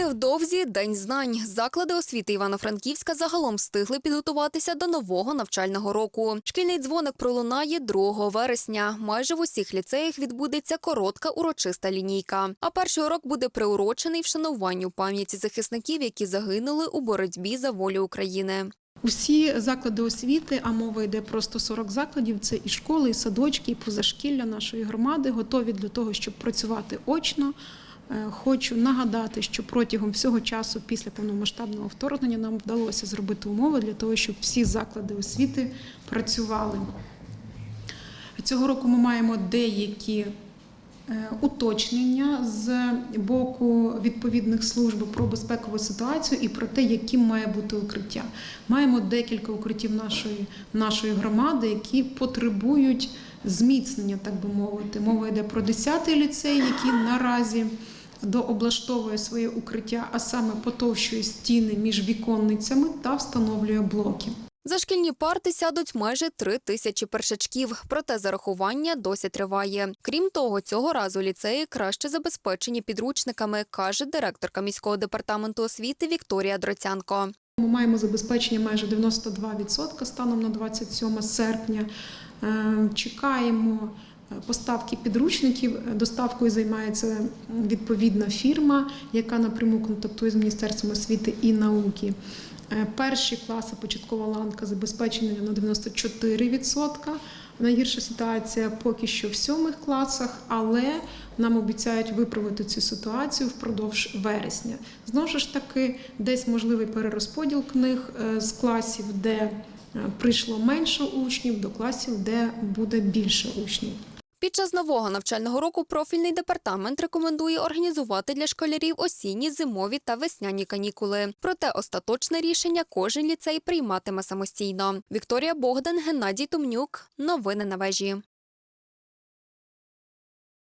Невдовзі день знань. Заклади освіти Івано-Франківська загалом встигли підготуватися до нового навчального року. Шкільний дзвоник пролунає 2 вересня. Майже в усіх ліцеях відбудеться коротка урочиста лінійка. А перший урок буде приурочений вшануванню пам'яті захисників, які загинули у боротьбі за волю України. Усі заклади освіти, а мова йде про 140 закладів, це і школи, і садочки, і позашкілля нашої громади, готові для того, щоб працювати очно. Е, Хочу нагадати, що протягом всього часу після повномасштабного вторгнення нам вдалося зробити умови для того, щоб всі заклади освіти працювали. Цього року ми маємо деякі е, уточнення з боку відповідних служб про безпекову ситуацію і про те, яким має бути укриття. Маємо декілька укриттів нашої, нашої громади, які потребують зміцнення, так би мовити. Мова йде про 10-й ліцей, який наразі дооблаштовує своє укриття, а саме потовщує стіни між віконницями та встановлює блоки. За шкільні парти сядуть майже три тисячі першачків, проте зарахування досі триває. Крім того, цього разу ліцеї краще забезпечені підручниками, каже директорка міського департаменту освіти Вікторія Дроцянко. Ми маємо забезпечення майже 92% станом на 27 серпня. Е, Чекаємо поставки підручників. Доставкою займається відповідна фірма, яка напряму контактує з Міністерством освіти і науки. Е, Перші класи початкова ланка забезпечена на 94%. Найгірша ситуація поки що в сьомих класах, але нам обіцяють виправити цю ситуацію впродовж вересня. Знову ж таки, десь можливий перерозподіл книг е, з класів, де е, прийшло менше учнів, до класів, де буде більше учнів. Під час нового навчального року профільний департамент рекомендує організувати для школярів осінні, зимові та весняні канікули. Проте остаточне рішення кожен ліцей прийматиме самостійно. Вікторія Богдан, Геннадій Тумнюк. Новини на вежі.